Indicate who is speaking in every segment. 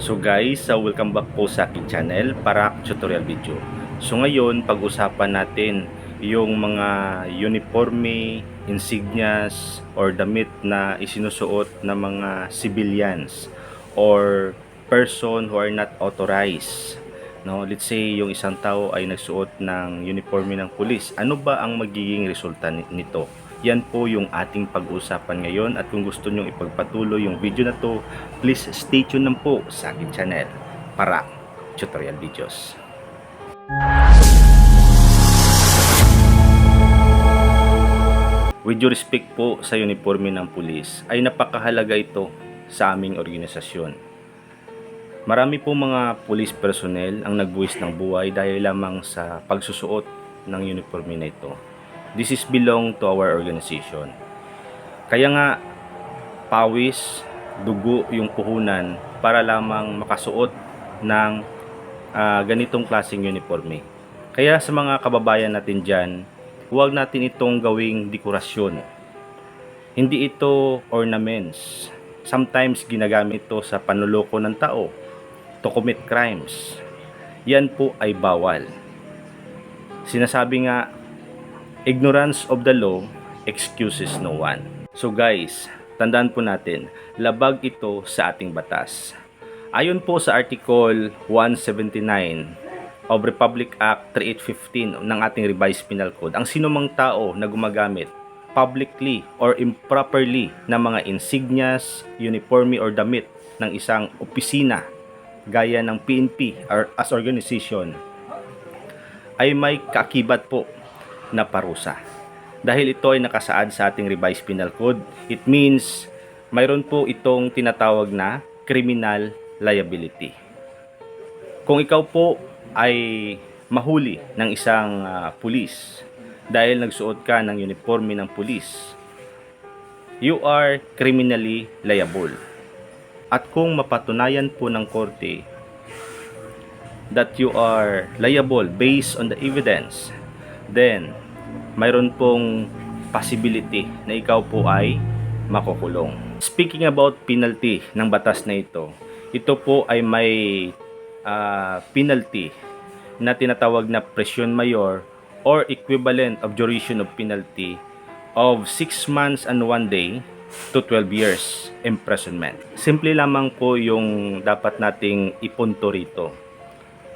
Speaker 1: So guys, uh, welcome back po sa aking channel para tutorial video. So ngayon, pag-usapan natin yung mga uniforme, insignias, or damit na isinusuot ng mga civilians or person who are not authorized. No, let's say yung isang tao ay nagsuot ng uniforme ng pulis. Ano ba ang magiging resulta ni- nito? Yan po yung ating pag-uusapan ngayon at kung gusto nyong ipagpatuloy yung video na to, please stay tuned lang po sa aking channel para tutorial videos. With due respect po sa uniforme ng pulis, ay napakahalaga ito sa aming organisasyon. Marami po mga police personnel ang nagbuwis ng buhay dahil lamang sa pagsusuot ng uniforme na ito. This is belong to our organization. Kaya nga, pawis, dugo yung puhunan para lamang makasuot ng ah, ganitong klaseng uniforme. Kaya sa mga kababayan natin dyan, huwag natin itong gawing dekorasyon. Hindi ito ornaments. Sometimes ginagamit ito sa panuloko ng tao to commit crimes. Yan po ay bawal. Sinasabi nga, ignorance of the law excuses no one. So guys, tandaan po natin, labag ito sa ating batas. Ayon po sa Article 179 of Republic Act 3815 ng ating revised penal code, ang sinumang tao na gumagamit publicly or improperly ng mga insignias, uniforme or damit ng isang opisina gaya ng PNP or as organization ay may kaakibat po na parusa. Dahil ito ay nakasaad sa ating revised penal code, it means mayroon po itong tinatawag na criminal liability. Kung ikaw po ay mahuli ng isang ah, pulis dahil nagsuot ka ng uniforme ng pulis, you are criminally liable. At kung mapatunayan po ng korte that you are liable based on the evidence, then mayroon pong possibility na ikaw po ay makukulong. Speaking about penalty ng batas na ito, ito po ay may ah, penalty na tinatawag na presyon mayor or equivalent of duration of penalty of 6 months and 1 day to 12 years imprisonment. Simple lamang po yung dapat nating ipunto rito.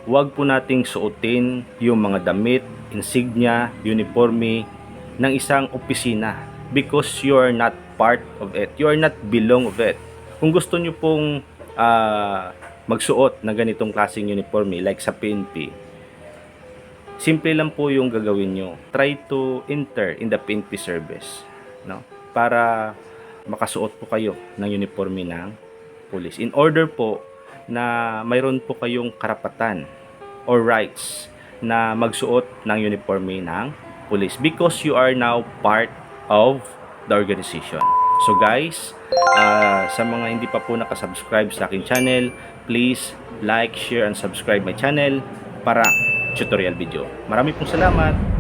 Speaker 1: Huwag po nating suotin yung mga damit, insignia, uniforme ng isang opisina because you are not part of it. You are not belong of it. Kung gusto nyo pong ah, magsuot ng ganitong klaseng uniforme like sa PNP, simple lang po yung gagawin nyo. Try to enter in the PNP service. No? Para makasuot po kayo ng uniforme ng police. In order po na mayroon po kayong karapatan or rights na magsuot ng uniforme ng police because you are now part of the organization. So guys, ah, sa mga hindi pa po nakasubscribe sa aking channel, please like, share, and subscribe my channel para tutorial video. Marami pong salamat!